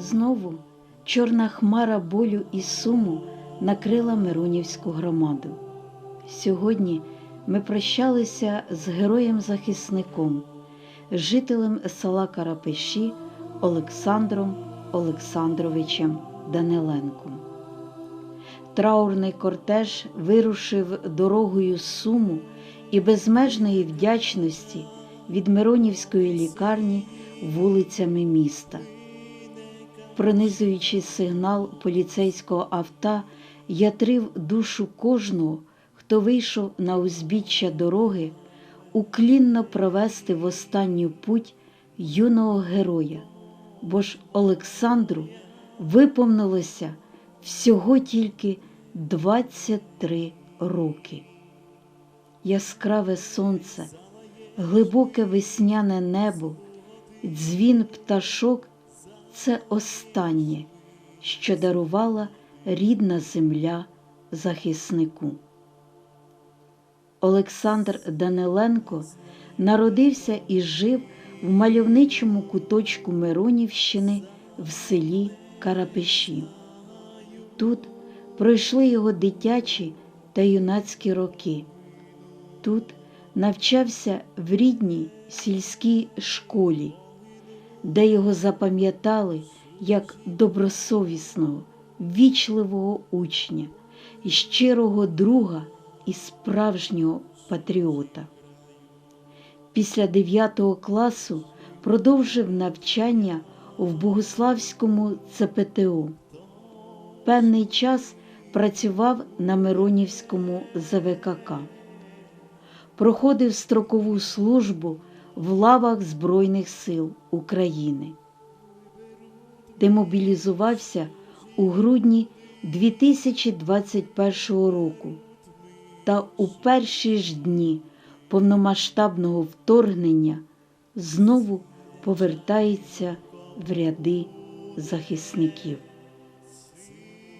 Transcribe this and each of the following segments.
Знову чорна хмара болю і суму накрила Миронівську громаду. Сьогодні ми прощалися з героєм-захисником, жителем села Карапеші Олександром Олександровичем Даниленком. Траурний кортеж вирушив дорогою суму і безмежної вдячності від Миронівської лікарні вулицями міста. Пронизуючи сигнал поліцейського авто, ятрив душу кожного, хто вийшов на узбіччя дороги, уклінно провести в останню путь юного героя, бо ж Олександру виповнилося всього тільки 23 роки. Яскраве сонце, глибоке весняне небо, дзвін пташок це останнє, що дарувала рідна земля захиснику. Олександр Даниленко народився і жив в мальовничому куточку Миронівщини в селі Карапеші. Тут пройшли його дитячі та юнацькі роки. Тут навчався в рідній сільській школі, де його запам'ятали як добросовісного, вічливого учня, щирого друга і справжнього патріота. Після 9 класу продовжив навчання в Богославському ЦПТО. Певний час працював на Миронівському ЗВКК. Проходив строкову службу в лавах Збройних сил України. Демобілізувався у грудні 2021 року та у перші ж дні повномасштабного вторгнення знову повертається в ряди захисників.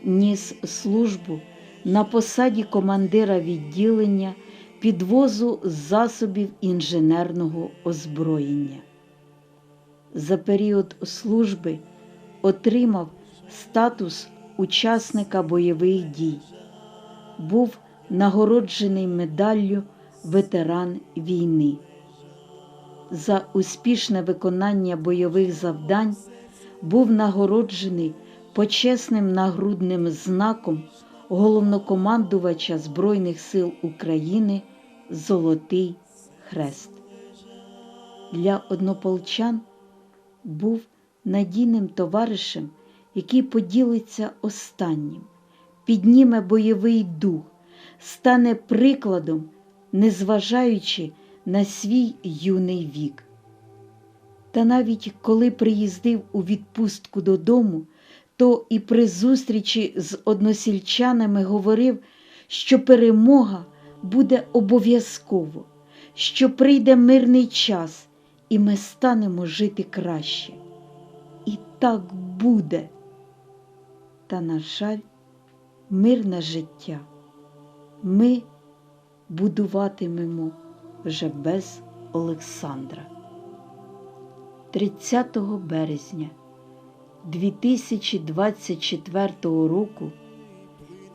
Ніс службу на посаді командира відділення підвозу засобів інженерного озброєння. За період служби отримав статус учасника бойових дій, був нагороджений медаллю ветеран війни. За успішне виконання бойових завдань був нагороджений почесним нагрудним знаком головнокомандувача Збройних сил України Золотий Хрест. Для однополчан був надійним товаришем, який поділиться останнім, підніме бойовий дух, стане прикладом, незважаючи на свій юний вік. Та навіть коли приїздив у відпустку додому, то і при зустрічі з односільчанами говорив, що перемога буде обов'язково, що прийде мирний час, і ми станемо жити краще. І так буде. Та, на жаль, мирне життя ми будуватимемо вже без Олександра. 30 березня 2024 року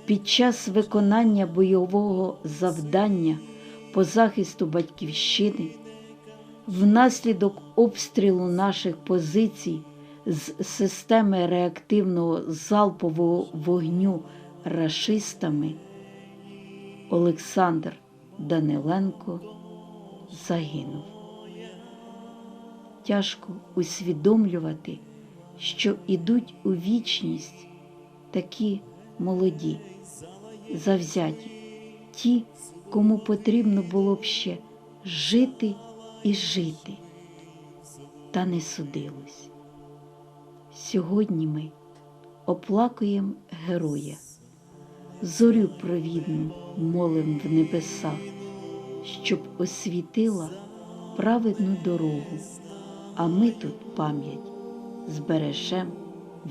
під час виконання бойового завдання по захисту Батьківщини внаслідок обстрілу наших позицій з системи реактивного залпового вогню рашистами Олександр Даниленко загинув. Тяжко усвідомлювати, що ідуть у вічність такі молоді, завзяті, ті, кому потрібно було б ще жити і жити, та не судилось. Сьогодні ми оплакуємо героя, зорю провідну молим в небесах, щоб освітила праведну дорогу, а ми тут пам'ять збережем в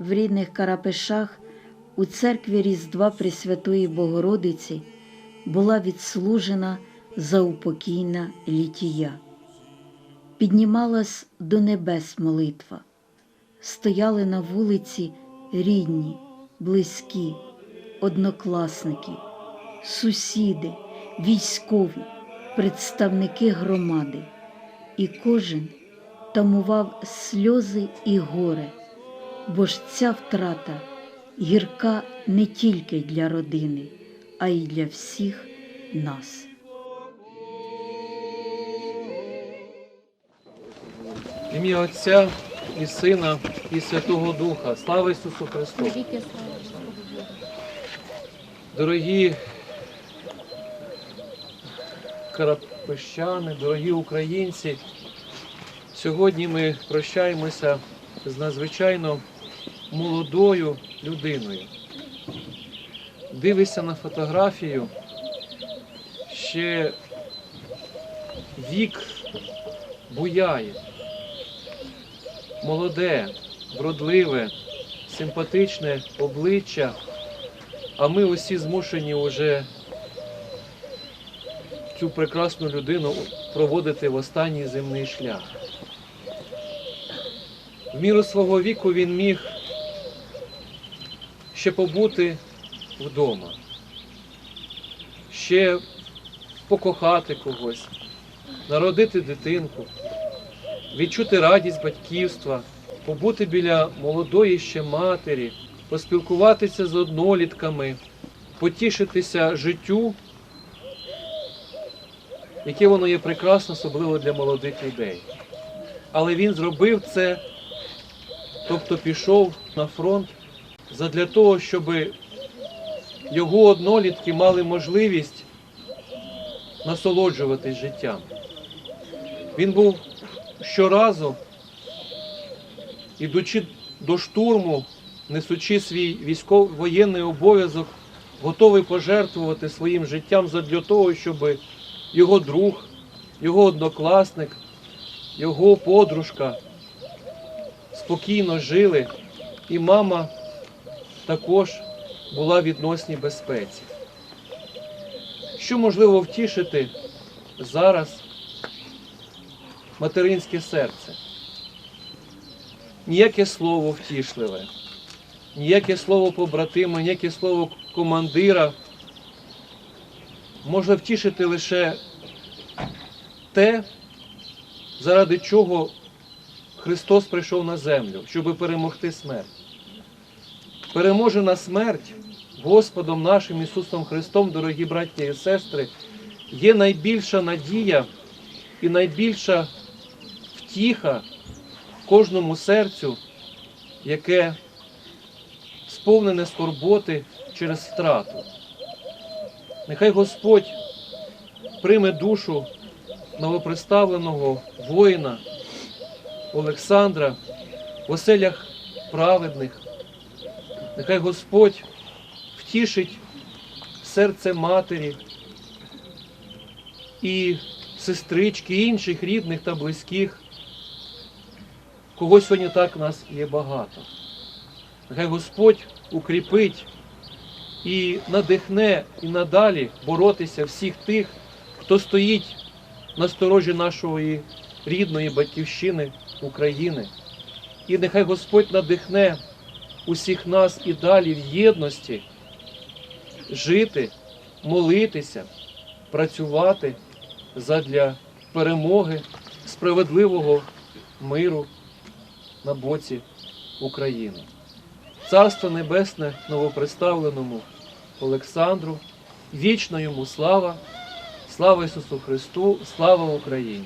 в рідних Карапешах у церкві Різдва Пресвятої Богородиці була відслужена заупокійна літія. Піднімалась до небес молитва, стояли на вулиці рідні, близькі, однокласники, сусіди, військові, представники громади, і кожен тамував сльози і горе, бо ж ця втрата гірка не тільки для родини, а й для всіх нас. Ім'я Отця і Сина, і Святого Духа. Слава Ісусу Христу! Дорогі карапещани, дорогі українці, сьогодні ми прощаємося з надзвичайно молодою людиною. Дивишся на фотографію, ще вік буяє молоде, вродливе, симпатичне обличчя, а ми усі змушені вже цю прекрасну людину проводити в останній земний шлях. Міру свого віку він міг ще побути вдома, ще покохати когось, народити дитинку відчути радість батьківства, побути біля молодої ще матері, поспілкуватися з однолітками, потішитися життю, яке воно є прекрасно, особливо для молодих людей. Але він зробив це, тобто пішов на фронт задля того, щоб його однолітки мали можливість насолоджуватись життям. Він був щоразу, ідучи до штурму, несучи свій військовий воєнний обов'язок, готовий пожертвувати своїм життям задля того, щоб його друг, його однокласник, його подружка спокійно жили, і мама також була в відносній безпеці. Що можливо втішити зараз материнське серце. Ніяке слово втішливе, ніяке слово побратима, ніяке слово командира може втішити лише те, заради чого Христос прийшов на землю, щоб перемогти смерть. Переможена смерть Господом нашим Ісусом Христом, дорогі браття і сестри, є найбільша надія і найбільша втіха кожному серцю, яке сповнене скорботи через втрату. Нехай Господь прийме душу новоприставленого воїна Олександра в оселях праведних. Нехай Господь втішить серце матері і сестрички, і інших рідних та близьких. Кого сьогодні так нас є багато. Нехай Господь укріпить і надихне і надалі боротися всіх тих, хто стоїть на сторожі нашої рідної батьківщини України. І нехай Господь надихне усіх нас і далі в єдності жити, молитися, працювати задля перемоги справедливого миру на боці України. Царство Небесне новоприставленому Олександру, вічна йому слава, слава Ісусу Христу, слава Україні!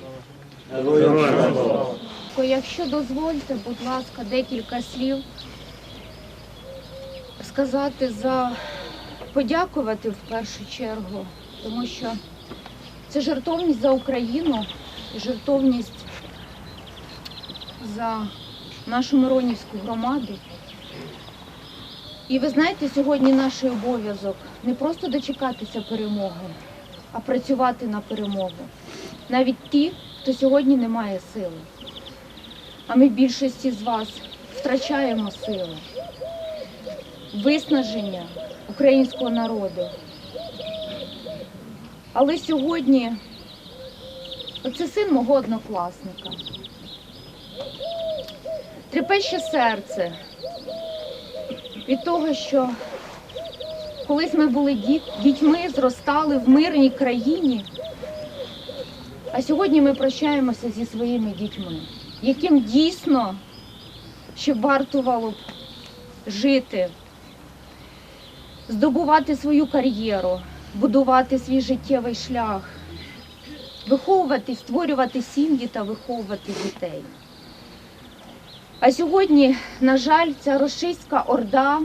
Якщо дозвольте, будь ласка, декілька слів сказати за подякувати в першу чергу, тому що це жертовність за Україну, жертовність за нашу Миронівську громаду. І ви знаєте, сьогодні наш обов'язок не просто дочекатися перемоги, а працювати на перемогу. Навіть ті, хто сьогодні не має сили. А ми більшості з вас втрачаємо сили. виснаження українського народу. Але сьогодні це син мого однокласника. Трепеще серце від того, що колись ми були діт- дітьми, зростали в мирній країні, а сьогодні ми прощаємося зі своїми дітьми, яким дійсно ще вартувало б жити, здобувати свою кар'єру, будувати свій життєвий шлях, виховувати, створювати сім'ї та виховувати дітей. А сьогодні, на жаль, ця російська орда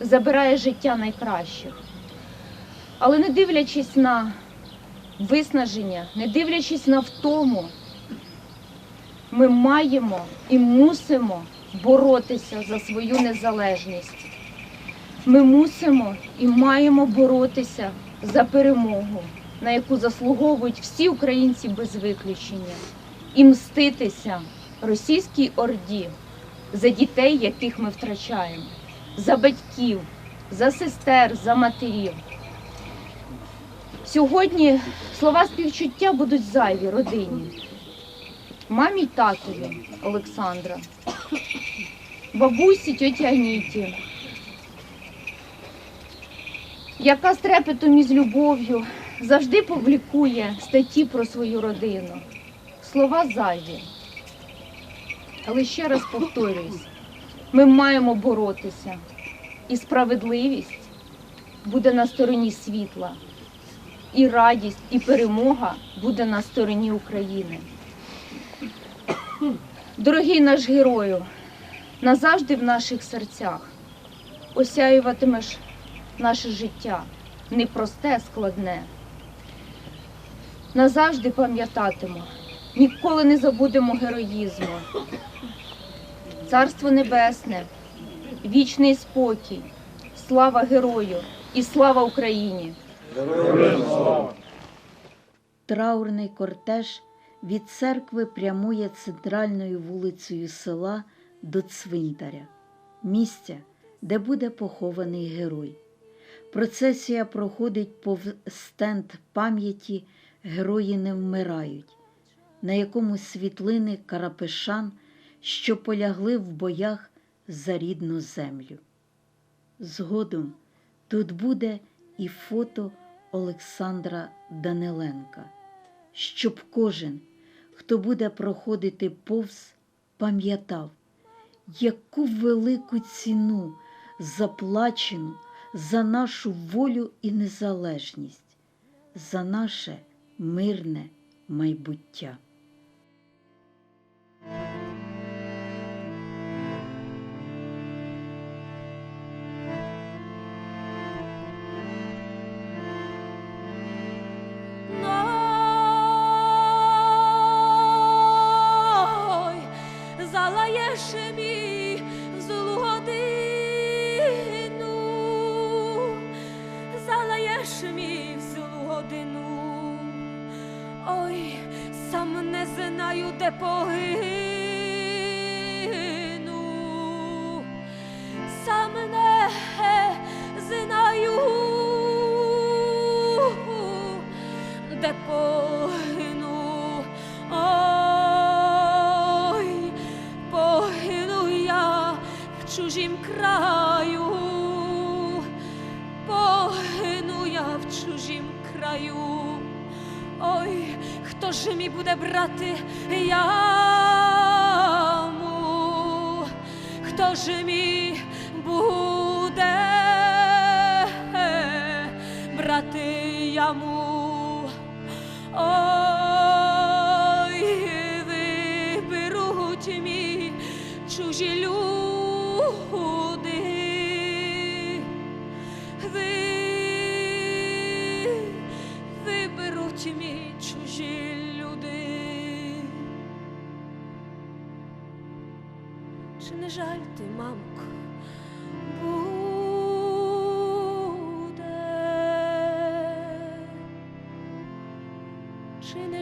забирає життя найкращих. Але не дивлячись на виснаження, не дивлячись на втому, ми маємо і мусимо боротися за свою незалежність. Ми мусимо і маємо боротися за перемогу, на яку заслуговують всі українці без виключення, і мститися російській орді за дітей, яких ми втрачаємо, за батьків, за сестер, за матерів. Сьогодні слова співчуття будуть зайві родині, мамі й татові Олександра, бабусі тьоті Аніті, яка з трепетом і з любов'ю завжди публікує статті про свою родину. Слова зайві. Але ще раз повторююсь, ми маємо боротися, і справедливість буде на стороні світла, і радість, і перемога буде на стороні України. Дорогий наш герою, назавжди в наших серцях осяюватимеш наше життя, непросте, складне. Назавжди пам'ятатиму, ніколи не забудемо героїзму. Царство Небесне, вічний спокій, слава герою і слава Україні! Траурний кортеж від церкви прямує центральною вулицею села до цвинтаря, місця, де буде похований герой. Процесія проходить повз стенд пам'яті Герої не вмирають, на якому світлини карапешан, що полягли в боях за рідну землю. Згодом тут буде і фото Олександра Даниленка, щоб кожен, хто буде проходити повз, пам'ятав, яку велику ціну заплачену за нашу волю і незалежність, за наше мирне майбуття. Мій брати яму? Хто ж мій буде брати яму?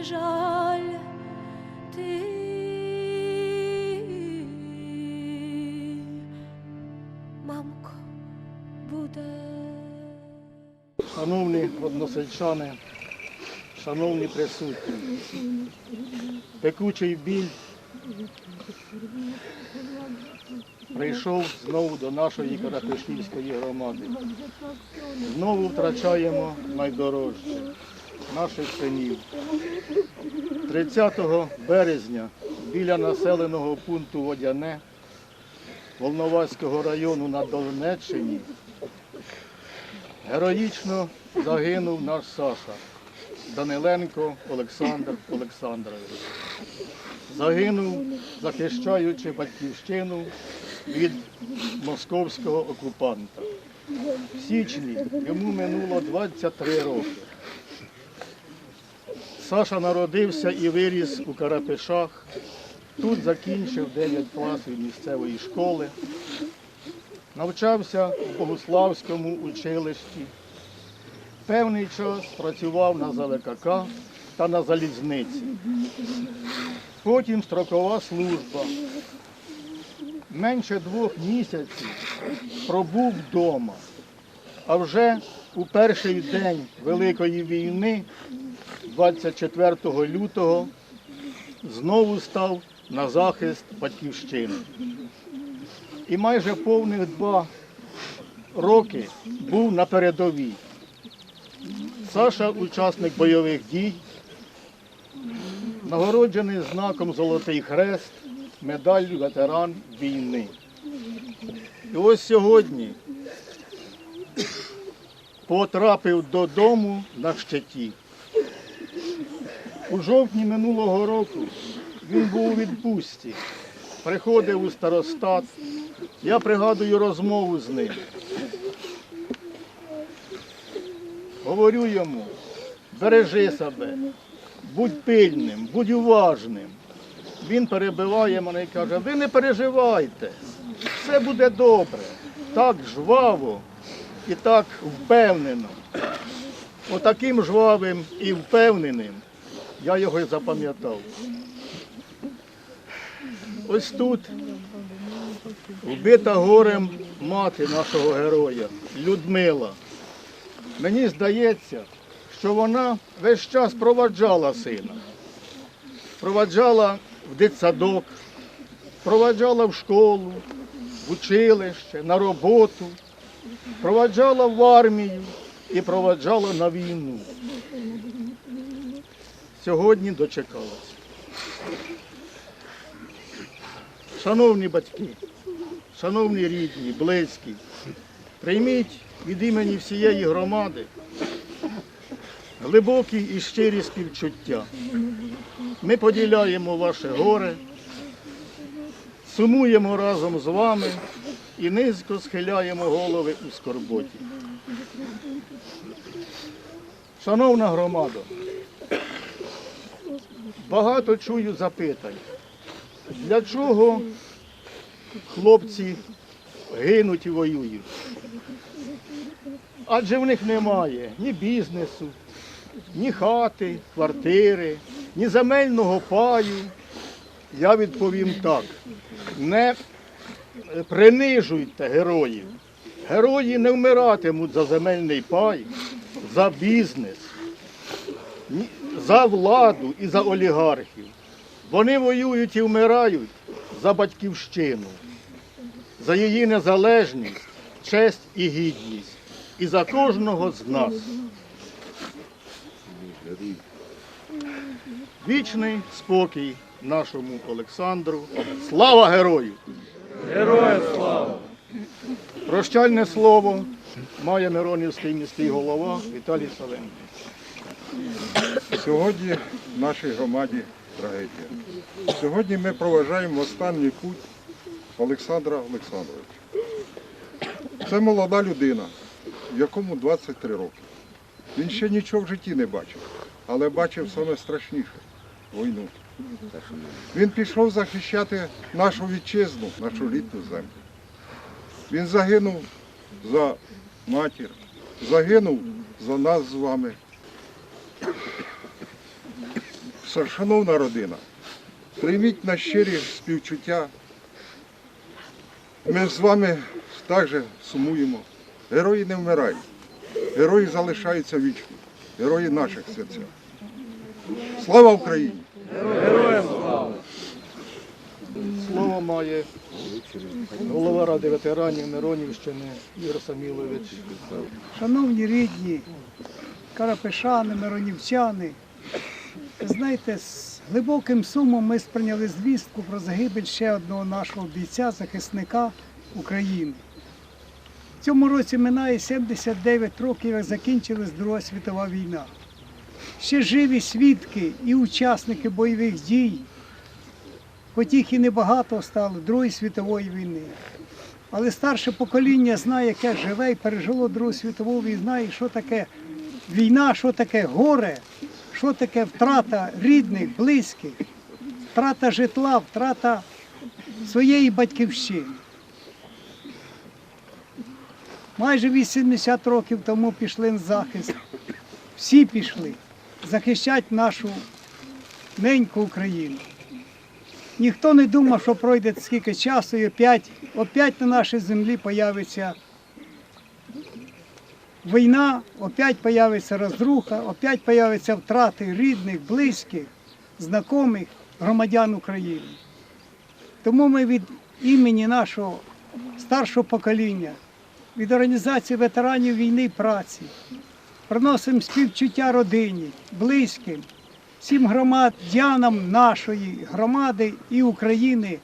жаль ти мамко буде. Шановні односельчани, шановні присутні, пекучий біль прийшов знову до нашої Каратишівської громади. Знову втрачаємо найдорожче наших синів. 30 березня біля населеного пункту Водяне Волноваського району на Донеччині героїчно загинув наш Саша Даниленко Олександр Олександрович. Загинув, захищаючи батьківщину від московського окупанта. В січні йому минуло 23 роки. Саша народився і виріс у Карапешах. Тут закінчив 9 класів місцевої школи. Навчався в Богуславському училищі. Певний час працював на ЗЛКК та на залізниці. Потім строкова служба. Менше двох місяців пробув вдома. А вже у перший день Великої війни, 24 лютого, знову став на захист батьківщини. І майже повних два роки був на передовій. Саша учасник бойових дій, нагороджений знаком Золотий Хрест, медаллю ветеран війни. І ось сьогодні потрапив додому на щиті. У жовтні минулого року він був у відпустці, приходив у старостат. Я пригадую розмову з ним. Говорю йому, бережи себе, будь пильним, будь уважним. Він перебиває мене і каже, ви не переживайте, все буде добре. Так жваво і так впевнено. Отаким жвавим і впевненим я його і запам'ятав. Ось тут вбита горем мати нашого героя Людмила. Мені здається, що вона весь час проваджала сина. Проваджала в дитсадок, проваджала в школу, в училище, на роботу, проваджала в армію і проваджала на війну. Сьогодні дочекалася. Шановні батьки, шановні рідні, близькі, прийміть від імені всієї громади глибокі і щирі співчуття. Ми поділяємо ваше горе, сумуємо разом з вами і низько схиляємо голови у скорботі. Шановна громада, багато чую запитань. Для чого хлопці гинуть і воюють? Адже в них немає ні бізнесу, ні хати, квартири, ні земельного паю. Я відповім так. Не принижуйте героїв. Герої не вмиратимуть за земельний пай, за бізнес, за владу і за олігархів. Вони воюють і вмирають за батьківщину, за її незалежність, честь і гідність. І за кожного з нас. Вічний спокій нашому Олександру. Слава герою! Героям слава! Прощальне слово має Миронівський міський голова Віталій Савенко. Сьогодні в нашій громаді трагедія. Сьогодні ми проважаємо останній путь Олександра Олександровича. Це молода людина, якому 23 роки. Він ще нічого в житті не бачив, але бачив саме страшніше війну. Він пішов захищати нашу вітчизну, нашу рідну землю. Він загинув за матір, загинув за нас з вами. Шановна родина, прийміть на щирі співчуття. Ми з вами також сумуємо. Герої не вмирають. Герої залишаються вічні. Герої наших серцях. Слава Україні! Героям слава! Слово має голова ради ветеранів Миронівщини Ігор Самілович. Шановні рідні, карапешани, миронівчани, ви знаєте, з глибоким сумом ми сприйняли звістку про загибель ще одного нашого бійця, захисника України. В цьому році минає 79 років, як закінчилась Друга світова війна. Ще живі свідки і учасники бойових дій, хоч їх і небагато стало Другої світової війни. Але старше покоління знає, яке живе і пережило Другу світову війну, і що таке війна, що таке горе, що таке втрата рідних, близьких, втрата житла, втрата своєї батьківщини. Майже 80 років тому пішли на захист. Всі пішли захищати нашу неньку Україну. Ніхто не думав, що пройде скільки часу і опять, опять на нашій землі появиться війна, опять появиться розруха, опять появиться втрати рідних, близьких, знайомих громадян України. Тому ми від імені нашого старшого покоління, від організації ветеранів війни і праці приносимо співчуття родині, близьким, всім громадянам нашої громади і України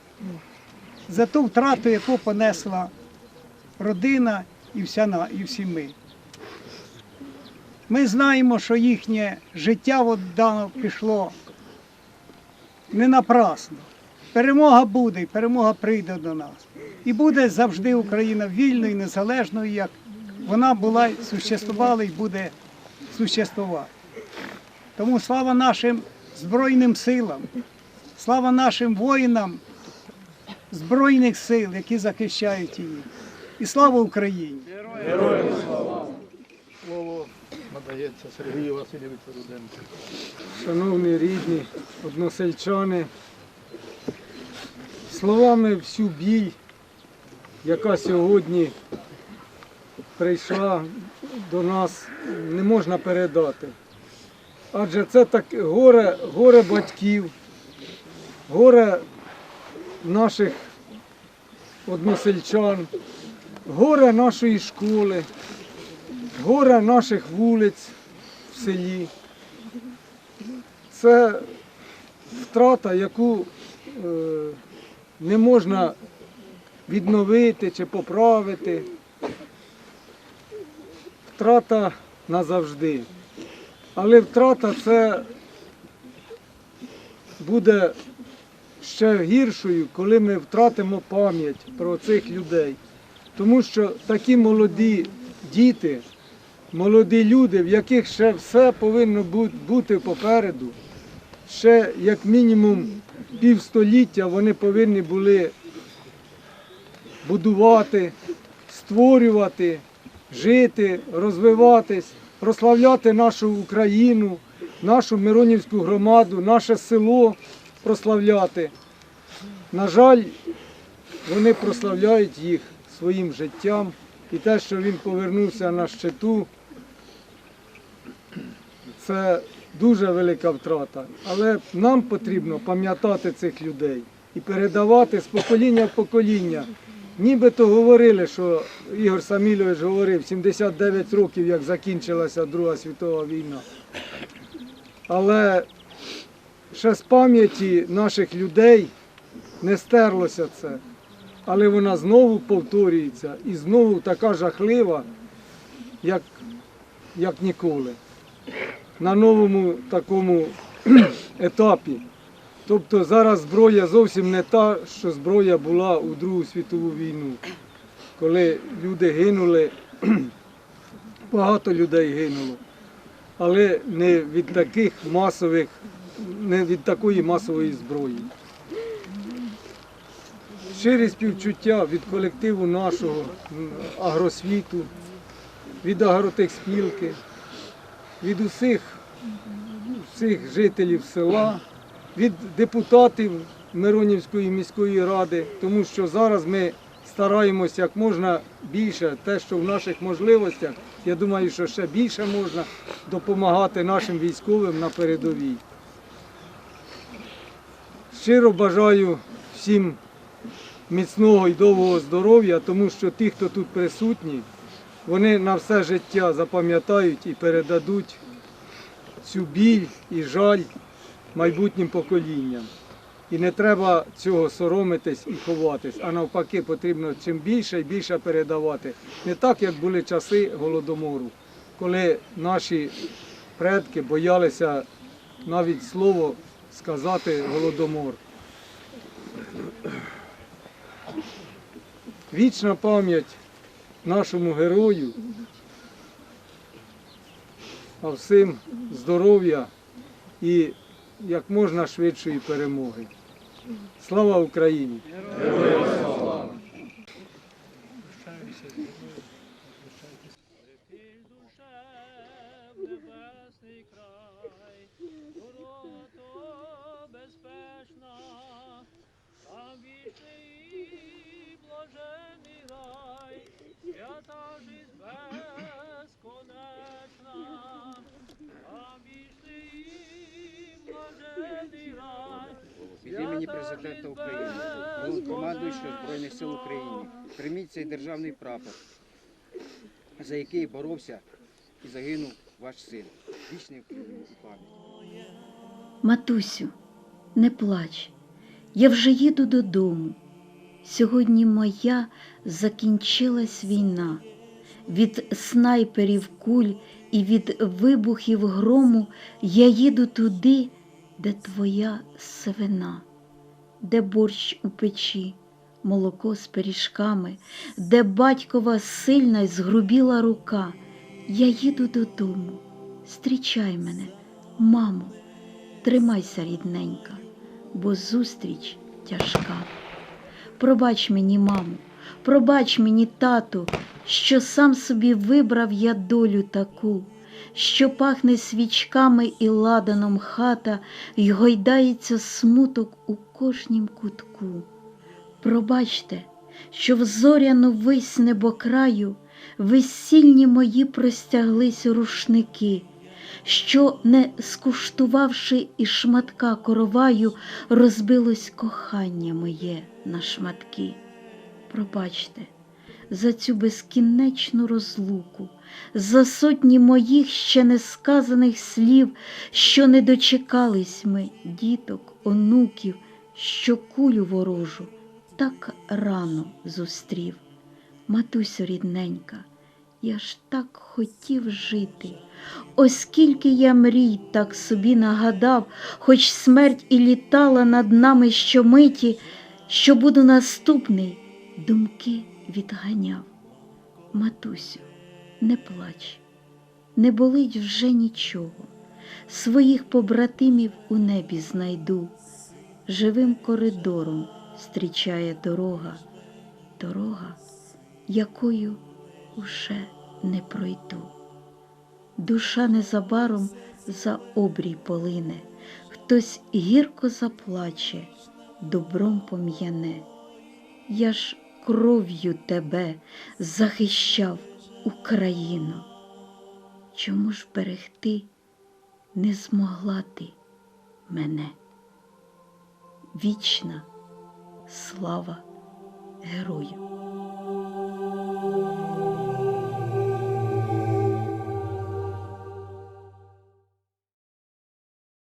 за ту втрату, яку понесла родина і, вся, і всі ми. Ми знаємо, що їхнє життя от дано пішло не напрасно. Перемога буде, перемога прийде до нас. І буде завжди Україна вільною, незалежною, як вона була, существувала і буде существувати. Тому слава нашим Збройним силам, слава нашим воїнам Збройних сил, які захищають її. І слава Україні! Слово надається Сергію Васильовичу Руденку. Шановні рідні, односельчани, словами всю біль, яка сьогодні прийшла до нас, не можна передати. Адже це так горе, горе батьків, горе наших односельчан, горе нашої школи, горе наших вулиць в селі. Це втрата, яку е, не можна відновити чи поправити. Втрата назавжди. Але втрата це буде ще гіршою, коли ми втратимо пам'ять про цих людей. Тому що такі молоді діти, молоді люди, в яких ще все повинно бути попереду, ще як мінімум півстоліття вони повинні були будувати, створювати, жити, розвиватись, прославляти нашу Україну, нашу Миронівську громаду, наше село прославляти. На жаль, вони прославляють їх своїм життям і те, що він повернувся на щиту, це дуже велика втрата. Але нам потрібно пам'ятати цих людей і передавати з покоління в покоління. Нібито говорили, що Ігор Самільович говорив 79 років, як закінчилася Друга світова війна. Але ще з пам'яті наших людей не стерлося це. Але вона знову повторюється і знову така жахлива, як, як ніколи. На новому такому етапі. Тобто зараз зброя зовсім не та, що зброя була у Другу світову війну, коли люди гинули, багато людей гинуло, але не від таких масових, не від такої масової зброї. Щирі співчуття від колективу нашого агросвіту, від агротехспілки, від усіх, всіх жителів села, від депутатів Миронівської міської ради, тому що зараз ми стараємось як можна більше, те, що в наших можливостях, я думаю, що ще більше можна допомагати нашим військовим на передовій. Щиро бажаю всім міцного і довгого здоров'я, тому що ті, хто тут присутні, вони на все життя запам'ятають і передадуть цю біль і жаль майбутнім поколінням. І не треба цього соромитись і ховатись, а навпаки, потрібно чим більше і більше передавати. Не так, як були часи голодомору, коли наші предки боялися навіть слово сказати голодомор. Вічна пам'ять нашому герою, а всім здоров'я і як можна швидшої перемоги. Слава Україні! небесний імені президента України, головнокомандуючого Збройних сил України. Прийміть цей державний прапор, за який боровся і загинув ваш син. Вічний пам'ять. Матусю, не плач, я вже їду додому. Сьогодні моя закінчилась війна. Від снайперів куль і від вибухів грому я їду туди, де твоя сивина, де борщ у печі, молоко з пиріжками, де батькова сильна й згрубіла рука. Я їду додому. Зустрічай мене, мамо, тримайся, рідненька, бо зустріч тяжка. Пробач мені, мамо, пробач мені, тату, що сам собі вибрав я долю таку, що пахне свічками і ладаном хата, й гойдається смуток у кожнім кутку. Пробачте, що в зоряну вись небокраю весільні мої простяглись рушники, що, не скуштувавши і шматка короваю, розбилось кохання моє на шматки. Пробачте за цю безкінечну розлуку, за сотні моїх ще не сказаних слів, що не дочекались ми діток, онуків, що кулю ворожу так рано зустрів. Матусю рідненька, я ж так хотів жити, оскільки я мрій так собі нагадав, хоч смерть і літала над нами щомиті, що буду наступний, думки відганяв. Матусю, не плач, не болить вже нічого, своїх побратимів у небі знайду, живим коридором зустрічає дорога, дорога, якою уже не пройду. Душа незабаром за обрій полине, хтось гірко заплаче, добром пом'яне. Я ж кров'ю тебе захищав Україну. Чому ж берегти не змогла ти мене? Вічна слава герою!